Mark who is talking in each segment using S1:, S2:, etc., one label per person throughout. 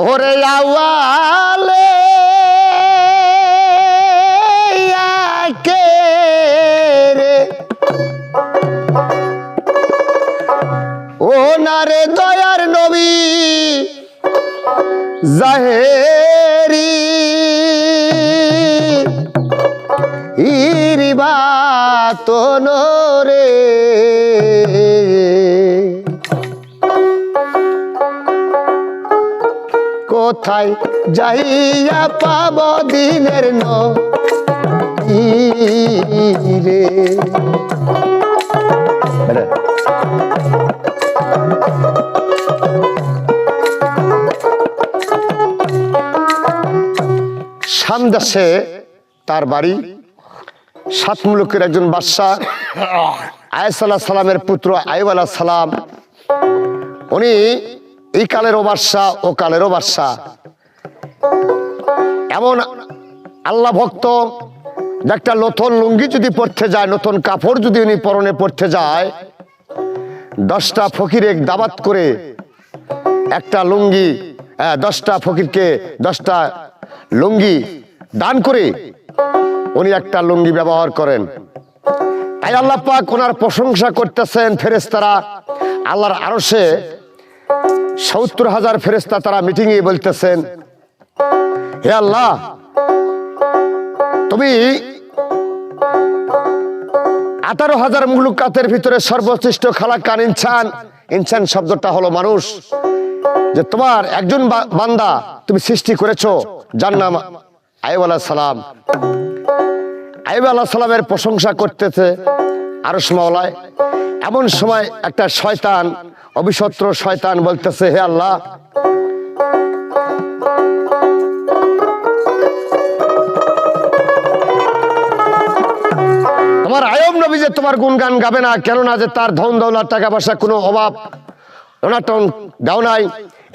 S1: ওরে আওয়ালে রে। ও না রে দয়ার নবী জাহেরি। ইরিবা রে। কোথায় যাইয়া পাব দিনের ন রে সামদাসে তার বাড়ি সাত মুলুকের একজন বাদশাহ আয়াসাল্লাহ সালামের পুত্র আয়ুব আলাহ সালাম উনি এই কালেরও বাদশাহ ও কালেরও বাদশাহ। এমন আল্লাহ ভক্ত একটা নতুন লুঙ্গি যদি পড়তে যায় নতুন কাপড় যদি উনি পরনে পড়তে যায় দশটা ফকির এক দাবাত করে একটা লুঙ্গি হ্যাঁ, দশটা ফকিরকে দশটা লুঙ্গি দান করে উনি একটা লুঙ্গি ব্যবহার করেন। তাই আল্লাহ পাক ওনার প্রশংসা করতেছেন ফেরেস্তারা আল্লাহর আরশে সত্তর হাজার ফেরেস্তা তারা মিটিং এ বলতেছেন, হে আল্লাহ, তুমি আঠারো হাজার মুলুকাতের ভিতরে সর্বশ্রেষ্ঠ খালাকান ইনসান ইনসান শব্দটা হলো মানুষ। যে তোমার একজন বান্দা তুমি সৃষ্টি করেছ, যার নাম আলাহ সালাম। আইব আলাহ সালামের প্রশংসা করতেছে আরস মাওলায়। এমন সময় একটা শয়তান অবিশত্র শয়তান বলতেছে, হে আল্লাহ। তোমার আয়ব নবী যে তোমার গুণগান গাবে না, কেননা যে তার ধন দৌলত, টাকা পয়সা কোনো অভাব অনাটন দাও নাই,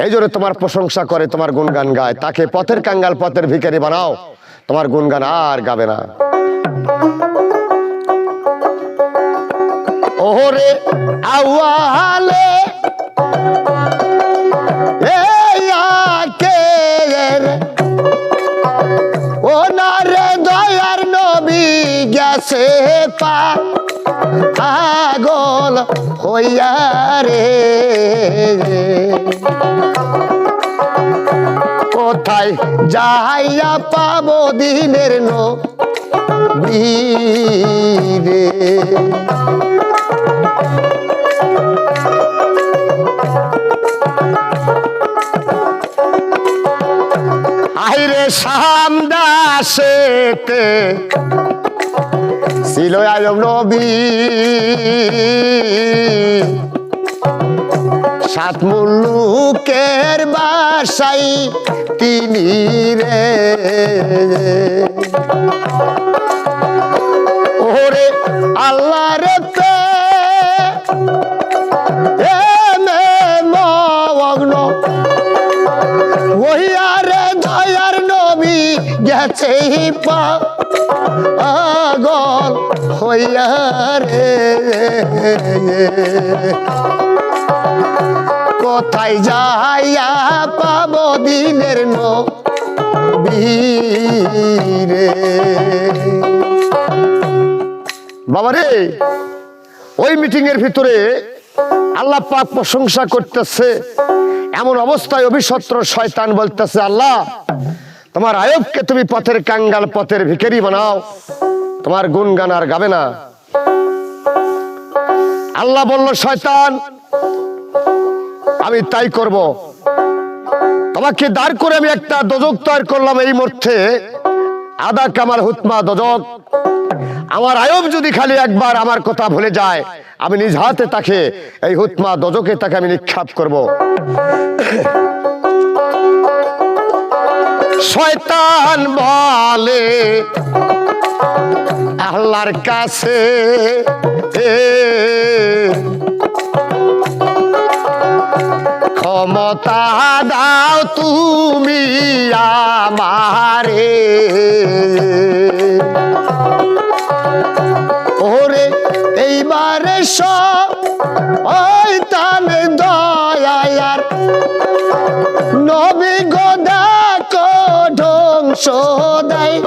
S1: এই জন্য তোমার প্রশংসা করে, তোমার গুণগান গায়। তাকে পথের কাঙ্গাল পথের ভিখারি বানাও, তোমার গুণগান আর গাবে না। ওরে আওয়ালে, এই আকে রে ও না রে দয়ার নবী গেছে পা, পাগল হইয়া রে। কোথায় যাইয়া পাবো দিনের নো রে আইরে সামদাসেতে ছিল আলম নবী। সাত মুলুকের বাসাই তিনি রে। ওরে আল্লাহ রে মগ্ন ওহিয়ারে দয়ার নবী গেছে পাগল হইয়া রে। কোথায় যাইয়া পাব দিনের নবীরে? বাবারে ওই মিটিং এর ভিতরে আল্লাহ পাক প্রশংসা করতেছে। এমন অবস্থায় অভিশত্র শয়তান বলতেছে, আল্লাহ, তোমার আয়বকে তুমি পথের কাঙ্গাল, পথের ভিখারি বানাও। তোমার গুণগান আর গাবে না। আল্লাহ বলল, শয়তান আমি তাই করব। তোমাকে দাঁড় করে আমি একটা দজক তৈরি করলাম এই মুহূর্তে। আদা কামাল হুতমা দজক। আমার আয়ব যদি খালি একবার আমার কথা ভুলে যায় আমি নিজ হাতে তাকে এই হুতমা দজকে তাকে আমি নিক্ষেপ করব। শয়তান বলে আল্লাহর কাছে এ, কথা দাও তুমি আমারে। ওরে, এইবারে সব ওই তানে দয়ার নবী গদা কঢ়ং দেয়,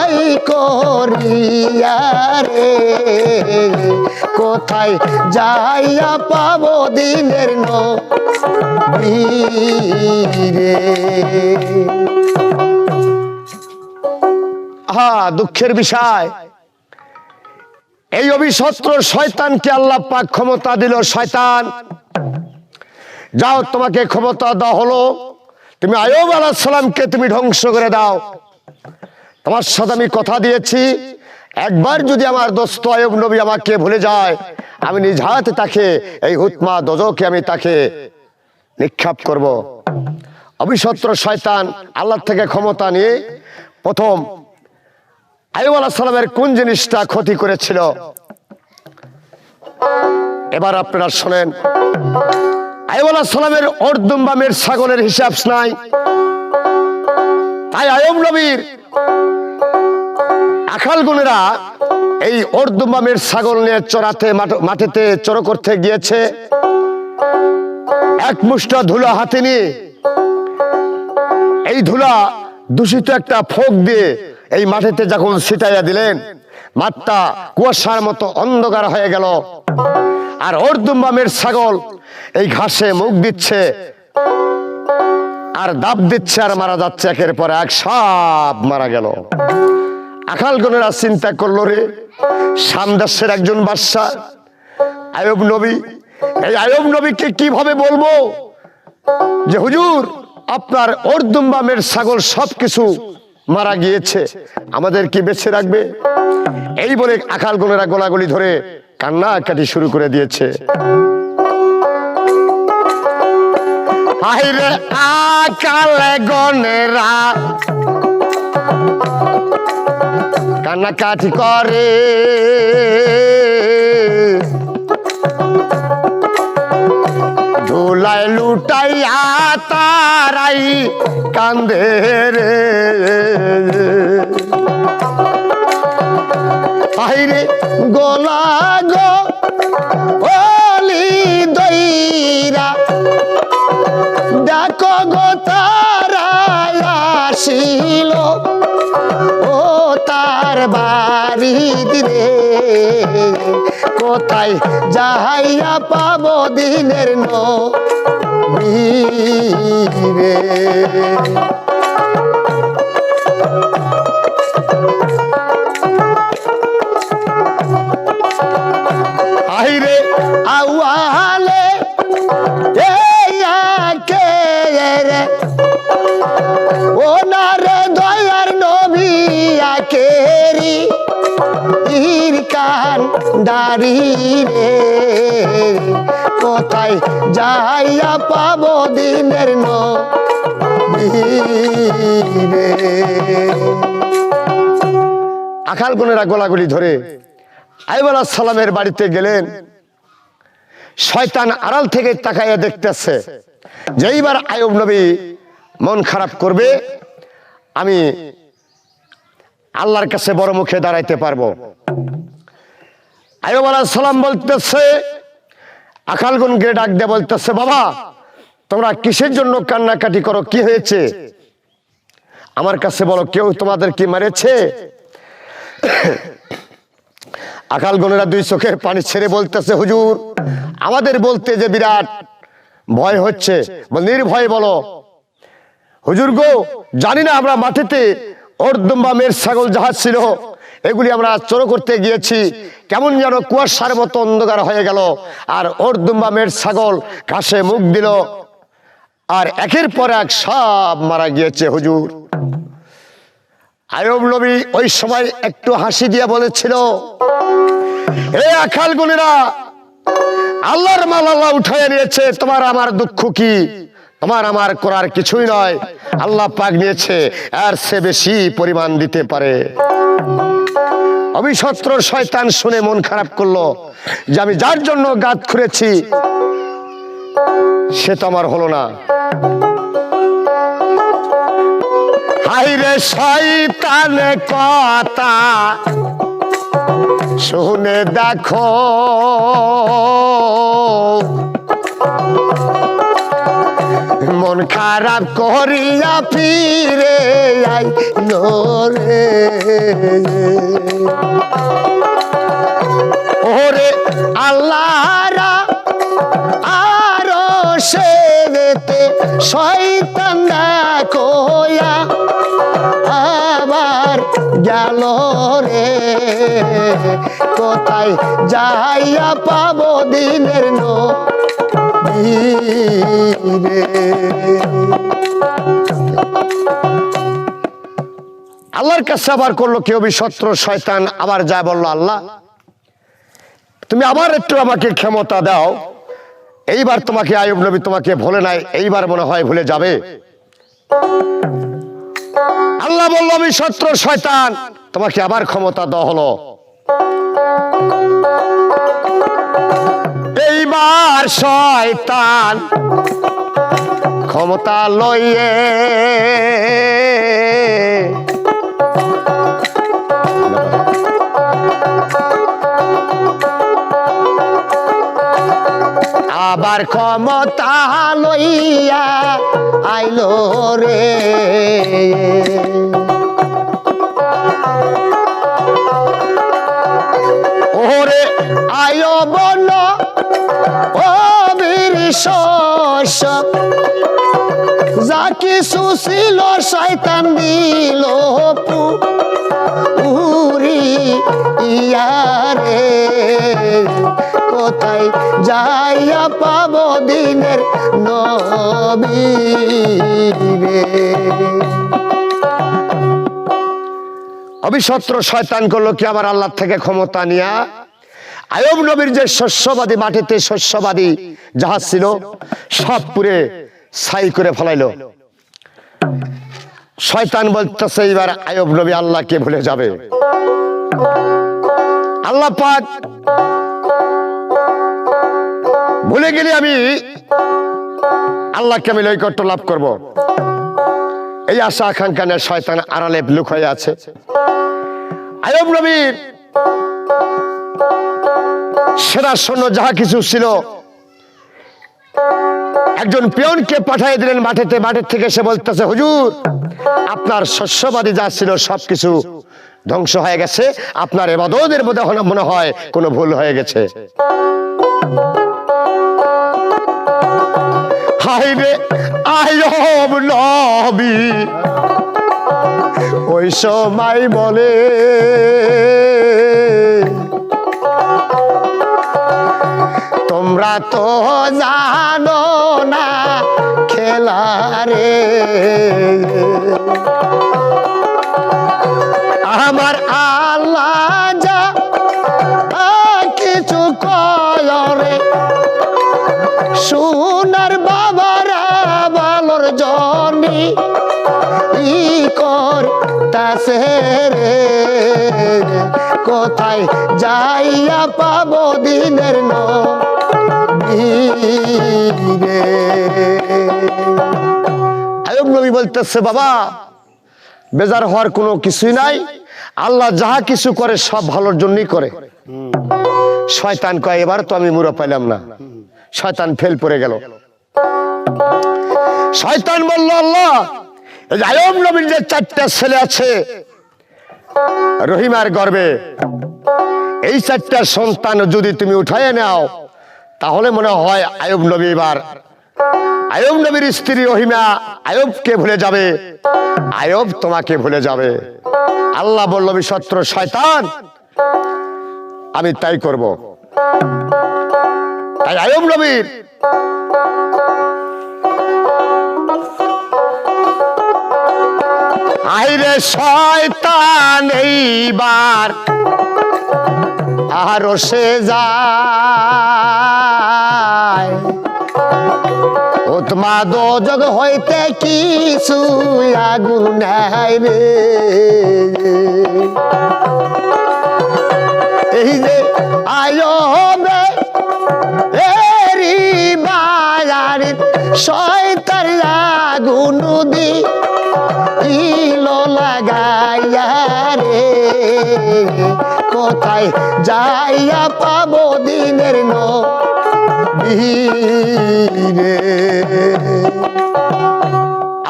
S1: এই করিয়ার। কোথায় যাইয়া পাবো দিনের রে হা দুঃখের বিষয়। এই অভিশত্র শয়তানকে আল্লাহ পাক ক্ষমতা দিল, শয়তান। যাও, তোমাকে ক্ষমতা দেওয়া হলো। তুমি আয়ব আলাহ সালামকে তুমি ধ্বংস করে দাও। তোমার সাথে আমি কথা দিয়েছি। একবার যদি আমার দোস্ত আয়ব নবী আমাকে ভুলে যায়, আমি নিজ হাতে তাকে, এই হুতমা দজকে আমি তাকে নিক্ষেপ করব। অভিশত্র শয়তান আল্লাহ থেকে ক্ষমতা নিয়ে প্রথম আয়ুব আলাহ সালামের কোন জিনিসটা ক্ষতি করেছিল? এবার আপনারা শোনেন, আয়ুব আলাহ সালামের অর্দুম্বামের ছাগলের হিসাব নাই। তাই আয়ব নবীর আখাল গুণেরা এই অর্দুম্বামের ছাগল নিয়ে চড়াতে মাঠ- মাঠেতে চড়ো করতে গিয়েছে। এক মুষ্টা ধুলা হাতে নিয়ে এই ধুলা দূষিত একটা ফোক দিয়ে এই মাঠেতে যখন ছিটাইয়া দিলেন, মাঠটা কুয়াশার মতো অন্ধকার হয়ে গেল। আর অর্দুম্বামের ছাগল এই ঘাসে মুখ দিচ্ছে আর দাব দিচ্ছে আর মারা যাচ্ছে একের পর এক সাপ মারা গেল। আকাল গনেরা চিন্তা করল রে। সামদাসের একজন বাদশা, আয়ব নবী। এই আয়ব নবীকে কীভাবে বলব? যে হুজুর, আপনার অর্দুম্বামের ছাগল সবকিছু মারা গিয়েছে, আমাদের কি বেঁচে রাখবে? এই বলে আকাল গনেরা গোলাগুলি ধরে কান্না কাটি শুরু করে দিয়েছে। আকাল গনেরা কান্নাকাটি করে। ধুলায় লুটাইয়া তারাই কান্দে রে। আহিরে গোলা গো ওলি দইরা। ডাকো গো তারা আসিল। ও তার বাড়ি রে কোথায় যাহাইয়া পাব দিনের রে যাইয়া পাবো দিনের রে আকাল বোনেরা গোলাগুলি ধরে আইব সালামের বাড়িতে গেলেন। শয়তান আড়াল থেকে তাকাইয়া দেখতেছে যে এইবার আয়ব নবী মন খারাপ করবে, আমি আল্লাহর কাছে বড় মুখে দাঁড়াইতে পারব। আয়ব আলাহ সালাম বলতেছে আকালগুন গিয়ে ডাক দিয়ে বলতেছে, বাবা, তোমরা কিসের জন্য কান্নাকাটি করো? কি হয়েছে? আমার কাছে বলো, কেউ তোমাদের কি মারেছে? আকাল গনেরা দুই চোখের পানি ছেড়ে বলতেছে, হুজুর, আমাদের বলতে যে বিরাট ভয় হচ্ছে নির্ভয় বলো। হুজুর গো, জানি না আমরা মাটিতে অর্দম্বা মেয়ের ছাগল জাহাজ ছিল এগুলি আমরা চোর করতে গিয়েছি। কেমন যেন কুয়াশার মতো অন্ধকার হয়ে গেল। আর অর্দম্বা মেয়ের ছাগল ঘাসে মুখ দিল। আর একের পর এক সব মারা গিয়েছে, হুজুর। আয়ব নবী ওই সময় একটু হাসি দিয়া বলেছিল, এ আখাল গুণীরা আল্লাহর মাল আল্লাহ উঠাইয়া নিয়েছে, তোমার আমার দুঃখ কি? তোমার আমার করার কিছুই নয়। আল্লাহ পাক নিয়েছে, আর সে বেশি পরিমাণ দিতে পারে। অবিশত্র শয়তান শুনে মন খারাপ করল যে আমি যার জন্য গাত খুঁড়েছি, সে তো আমার হলো না। কথা শুনে দেখো। মন খারাপ করিয়া ফিরে আই নরে। ওরে আল্লাহরা আরও সেতে শয়তান কয়া আবার গেল রে। কোথায় যাইয়া পাবো দিনের নো আল্লাহর কাছে আবার করল কেউ শত্রু, শয়তান? আবার যা বলল আল্লাহ। তুমি আবার একটু আমাকে ক্ষমতা দাও। এইবার তোমাকে আয়ুব নবী তোমাকে ভুলে নাই, এইবার মনে হয় ভুলে যাবে। আল্লাহ বলল আমি শত্রু, শয়তান, তোমাকে আবার ক্ষমতা দেওয়া হলো। এইবার শয়তান ক্ষমতা লইয়ে আবার ক্ষমতা লইয়া আইলো রে। আয় বল, ও বীর শস্য যা শয়তান দিল পুরি ইয়ারে। কোথায় যাইয়া পাব দিনের নবীরে অবিশত্র শয়তান করল কি আবার আল্লাহ থেকে ক্ষমতা নিয়া? আয়ব নবীর যে শস্যবাদী মাটিতে শস্যবাদী জাহাজ ছিল, সব পুরে ছাই করে ফেলাইলো। শয়তান বলতেছে, এইবার আয়ব নবী আল্লাহকে ভুলে যাবে। আল্লাহ পাক ভুলে গেলে আমি আল্লাহকে আমি নৈকট্য লাভ করব। এই আশা আকাঙ্ক্ষা শয়তান আড়ালে লুক হয়ে আছে। আয়ব নবীর সেরা সৈন্য যাহা কিছু ছিল, একজন পিয়নকে পাঠিয়ে দিলেন মাঠেতে মাঠের থেকে সে বলতেছে, হুজুর, আপনার শস্যবাদী যা ছিল সবকিছু ধ্বংস হয়ে গেছে। আপনার এবাদতের মধ্যে মনে হয় কোনো ভুল হয়ে গেছে। ওই সময় বলে তোমরা তো জানো না খেলা রে। আমার আল্লাহ যা কিছু কয়রে সোনার বাবারা বালর জনি ই কর কোথায় যাইয়া দিনের নবী বলতেছে, বাবা, বেজার হওয়ার কোনো কিছুই নাই। আল্লাহ যাহা কিছু করে, সব ভালোর জন্যই করে। শয়তান কয়, এবার তো আমি মুড়ো পাইলাম না। শয়তান ফেল পড়ে গেল। শয়তান বলল, আল্লাহ যে নবীর যে চারটা ছেলে আছে। রহিমার গর্বে। এই চারটা সন্তান যদি তুমি উঠায় নাও, তাহলে মনে হয় আয়ব নবী এবার। আয়ব নবীর স্ত্রী রহিমা আয়বকে ভুলে যাবে। আয়ব তোমাকে ভুলে যাবে। আল্লাহ বলল শত্র, শয়তান। আমি তাই করব। তাই আয়ব নবীর আইরে শয়তান এইবার। আরও সে যায়। উৎমা দোজগ হইতে কিছু আগুন রে। এই যে আয়বে, এরি বাজারে শয়তার আগুন দি ইলো লাগাইয়া রে। কোথায় যাইয়া পাবো দিনের নো রে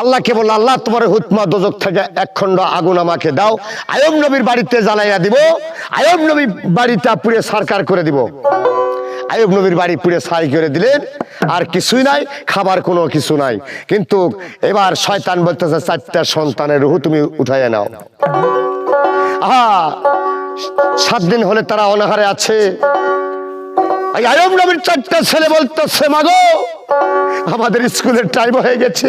S1: আল্লাহকে আল্লাহ, তোমার হুতমা দোজক থেকে এক খণ্ড আগুন আমাকে দাও। আয়ব নবীর বাড়িতে জ্বালাইয়া দিব। আয়ব নবী বাড়িটা পুড়ে সরকার করে দিব। আয়ব নবীর বাড়ি পুড়ে ছাই করে দিলেন, আর কিছুই নাই, খাবার কোনো কিছু নাই। কিন্তু এবার শয়তান বলতেছে, চারটা সন্তানের রুহু তুমি উঠাইয়া নাও। আহা, সাত দিন হলে তারা অনাহারে আছে। আয়ব নবীর চারটা ছেলে বলতেছে, মাগো, আমাদের স্কুলের টাইম হয়ে গেছে।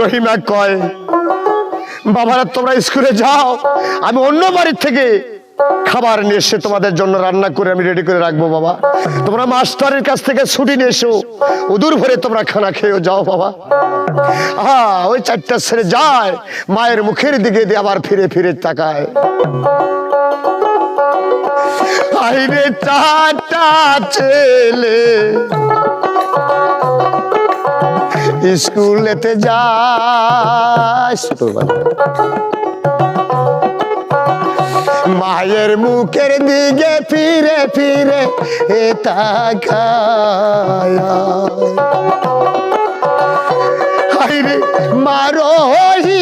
S1: রহিমা কয় বাবারা, তোমরা স্কুলে যাও। আমি অন্য বাড়ির থেকে খাবার নিয়ে এসে তোমাদের জন্য রান্না করে আমি রেডি করে রাখব, বাবা। তোমরা মাস্টারের কাছ থেকে ছুটি নিয়ে এসো। উদূর ভরে তোমরা খানা খেয়েও যাও, বাবা। হ্যাঁ ওই চারটা ছেড়ে যায়, মায়ের মুখের দিকে দিয়ে আবার ফিরে ফিরে তাকায়। চারটা ছেলে। স্কুলেতে যায় মায়ের মুখের দিকে ফিরে ফিরে এ তাকায়। মারো হই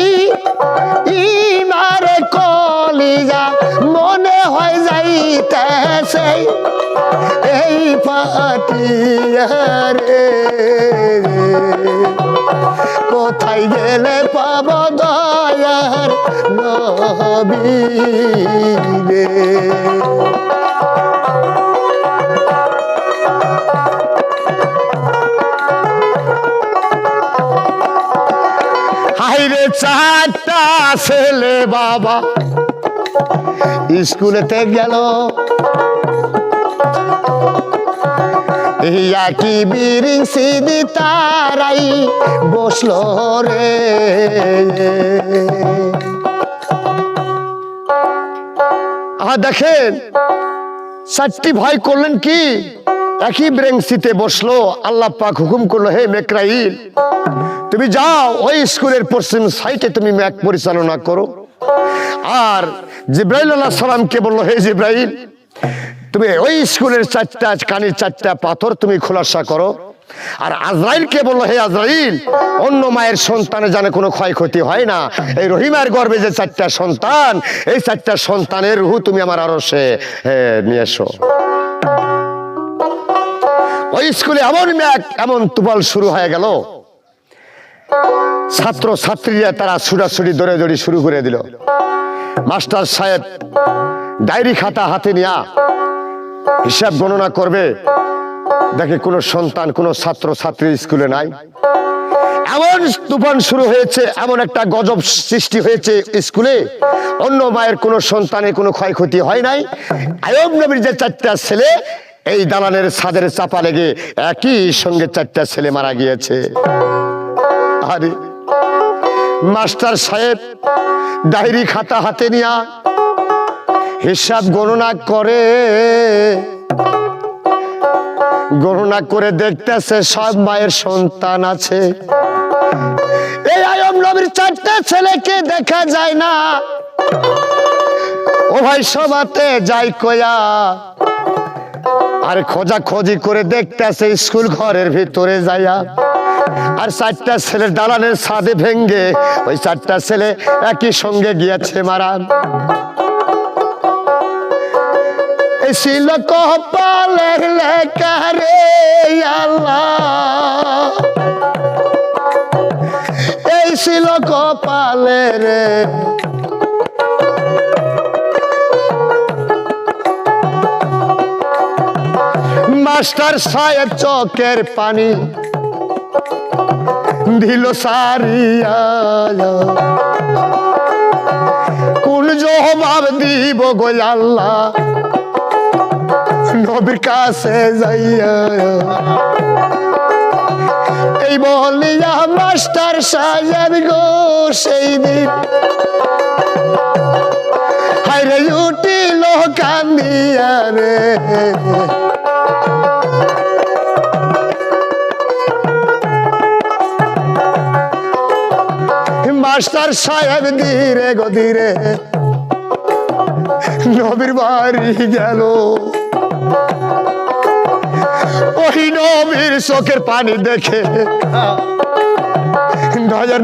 S1: ইমারে কলিজা মনে হয় যাইতেছে। এই পাটিয়ারে কোথায় গেলে পাব দয়ার নবী রে হাইরে চারটা ছেলে বাবা স্কুলেতে গেল। ইয়া কি বিরিং সিদি তারাই বসল রে। আহা দেখেন চারটি ভাই করলেন কি? একই ব্রেংসিতে বসল, আল্লাহ পাক হুকুম করল, হে মেকরাইল, তুমি যাও, ওই স্কুলের পশ্চিম সাইটে তুমি ম্যাক পরিচালনা করো। আর জিব্রাইল আল্লাহ সালামকে বলল, হে জিব্রাইল তুমি ওই স্কুলের চারটা, কানের চারটা পাথর তুমি খোলাসা করো। আর আজরাইলকে বলল, হে আজরাইল, অন্য মায়ের সন্তানে জানে কোনো ক্ষয়ক্ষতি হয় না। এই রহিমার গর্বে যে চারটা সন্তান, এই চারটা সন্তানের রুহু তুমি আমার আরও সে নিয়ে এসো। ওই স্কুলে এমন ম্যাক, এমন তুফাল শুরু হয়ে গেল। ছাত্র ছাত্রীরা তারা ছুটাছুটি দৌড়ে দৌড়ি শুরু করে দিল। মাস্টার সাহেব ডায়েরি খাতা হাতে নিয়া হিসাব গণনা করবে। দেখে কোনো সন্তান, কোনো ছাত্র ছাত্রী স্কুলে নাই। এমন তুফান শুরু হয়েছে, এমন একটা গজব সৃষ্টি হয়েছে স্কুলে। অন্য মায়ের কোনো সন্তানের কোনো ক্ষয়ক্ষতি হয় নাই। আয়ব নবীর যে চারটা ছেলে, এই দালানের ছাদের চাপা লেগে একই সঙ্গে চারটা ছেলে মারা গিয়েছে। মাস্টার সাহেব, ডায়েরি খাতা হাতে নিয়া হিসাব গণনা করে। গণনা করে দেখতেছে সব মায়ের সন্তান আছে। এই আয়ম নবীর চারটে ছেলেকে দেখা যায় না। ও ভাই সবাতে যাই কয়া। আর খোঁজা খোঁজি করে দেখতেছে স্কুল ঘরের ভিতরে যাইয়া। আর চারটা ছেলে দালানের ছাদে ভেঙ্গে ওই চারটা ছেলে একই সঙ্গে গিয়েছে মারা। ছিল কপালের লেখা রে আল্লাহ। এই ছিল কপালের মাস্টার সাহেব চকের পানি দিল সারিয়া। কোন জবাব দিব গো নবীর কাছে যাইয়া। এই বলিয়া মাস্টার সাহেব গো, সেই দিন। হাইরে উঠিল কান্দিয়া রে। মাস্টার সাহেব ধীরে গো ধীরে, নবীর বাড়ি গেল। ওই নবীর চোখের পানি দেখে।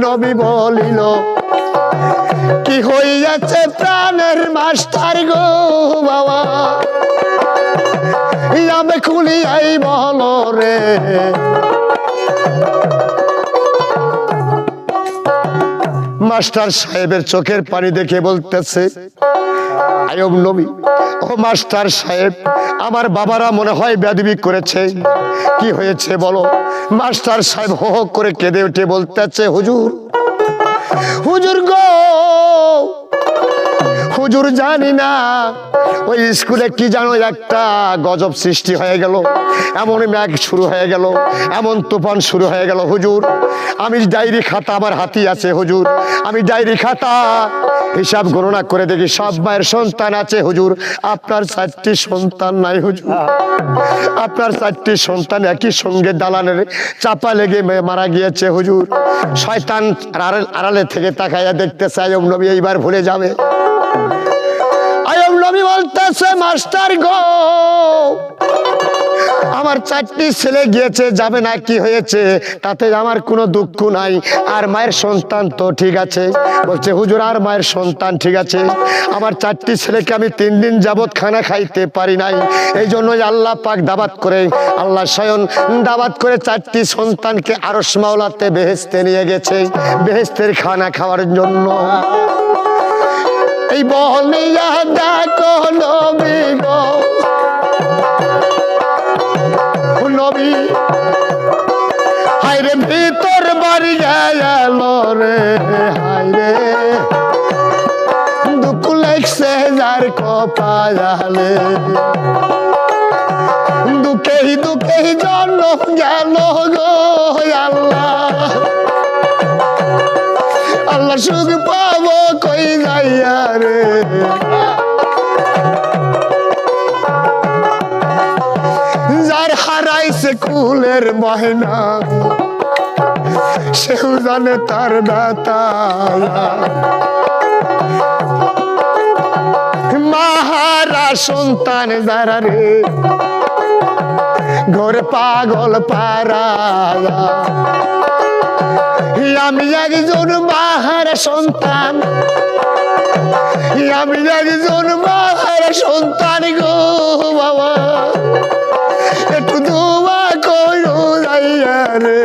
S1: নবী বলিল, কি হইয়াছে প্রাণের মাস্টার গো বাবা? আমি খুলিয়াই বল রে। মাস্টার সাহেবের চোখের পানি দেখে বলতেছে, আয়ব নবী ও মাস্টার সাহেব, আমার বাবারা মনে হয় বেদবি করেছে। কি হয়েছে বলো? মাস্টার সাহেব হো হো করে কেঁদে উঠে বলতেছে, হুজুর হুজুর গো, হুজুর জানি না, ওই স্কুলে কি জানো একটা গজব সৃষ্টি হয়ে গেল। এমন ম্যাগ শুরু হয়ে গেল, এমন তুফান শুরু হয়ে গেল, হুজুর। আমি ডায়েরি খাতা আমার হাতি আছে, হুজুর। আমি ডায়েরি খাতা হিসাব গণনা করে দেখি সব মায়ের সন্তান আছে, হুজুর। আপনার চারটি সন্তান নাই, হুজুর। আপনার চারটি সন্তান একই সঙ্গে দালানের চাপা লেগে মারা গিয়েছে, হুজুর। শয়তান আড়াল- থেকে তাকাইয়া দেখতে চাই নবী এইবার ভুলে যাবে। আয়ব নবী বলতেছে, মাস্টার গো আমার চারটি ছেলে গিয়েছে, যাবে না, কি হয়েছে? তাতে আমার কোনো দুঃখ নাই। আর মায়ের সন্তান তো ঠিক আছে। বলছে, হুজুর, আর মায়ের সন্তান ঠিক আছে? আমার চারটি ছেলেকে আমি তিন দিন যাবৎ খানা খাইতে পারি নাই। এই জন্যই আল্লাহ পাক দাবাত করে, আল্লাহ স্বয়ং দাবাত করে চারটি সন্তানকে আরস মাওলাতে বেহেস্তে নিয়ে গেছে বেহেস্তের খানা খাওয়ার জন্য। এই ডাকো নবী গো। নবী। হাইরে ভিতর বাড়ি গেল রে হাইরে দুঃখ লাগছে যার কপালে। দুঃখেই দুঃখেই জন্ম গেল গো, আল্লাহ। আল্লাহ সুখ পাবো কই যাইয়া রে। হারাইছে কুলের ময়না, সেও তার দাতা মাহারা সন্তান যারা রে, ঘরে পাগল পারা আমি একজন মাহার সন্তান, আমি একজন মাহার সন্তান গো বাবা। রে।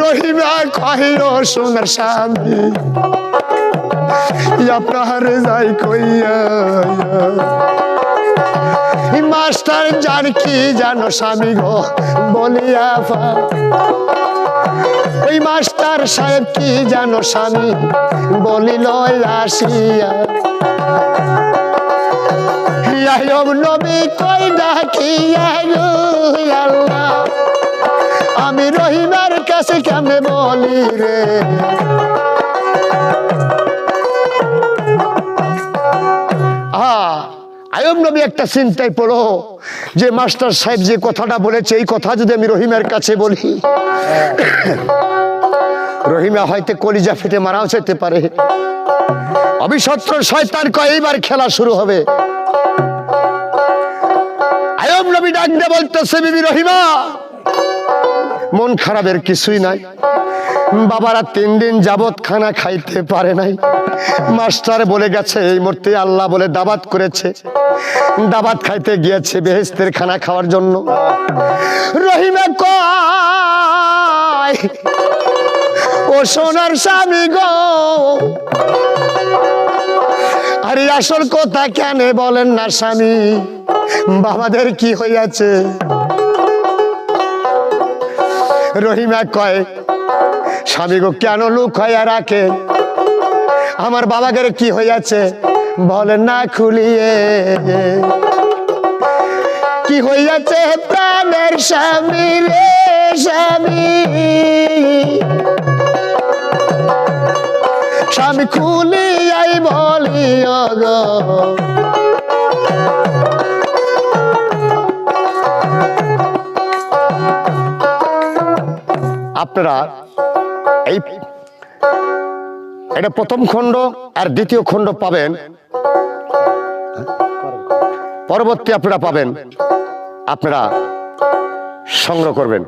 S1: রহিমা কহিল সোনার স্বামী আপনার যাই কইয়া মাস্টার জান কি জানো স্বামী গো বলিয়া ওই মাস্টার সাহেব কি জানো স্বামী বলিল, আসিয়া আয়ব নবী কই ডাকিয়া আল্লাহ। আমি রহিমার কাছে কেমনে বলি রে? একটা চিন্তায় পড়ো, যে মাস্টার সাহেব যে কথাটা বলেছে, এই কথা যদি আমি রহিমের কাছে বলি, রহিমা হয়তো কলিজা ফেটে মারাও যেতে পারে। অবিশত্র শয়তান কয়, এইবার খেলা শুরু হবে। ডাক বলতেছে বিবি রহিমা। মন খারাপের কিছুই নাই। বাবারা তিন দিন যাবৎ খানা খাইতে পারে নাই। মাস্টার বলে গেছে, এই মুহূর্তে আল্লাহ বলে দাবাত করেছে। দাবাত খাইতে গিয়েছে বেহেস্তের খানা খাওয়ার জন্য। রহিমা কয়, ও সোনার স্বামী গো আরে আসল কথা কেন বলেন না, স্বামী? বাবাদের কি হইয়াছে? রহিমা কয়, স্বামী গো, কেন লুক হইয়া রাখে? আমার বাবাদের কি হইয়াছে? বলেন না খুলিয়ে। কি হইয়াছে প্রাণের স্বামী রে স্বামী? স্বামী খুলিয়াই বলি গো আপনারা এই এটা প্রথম খণ্ড আর দ্বিতীয় খণ্ড পাবেন। পরবর্তী আপনারা পাবেন। আপনারা সংগ্রহ করবেন।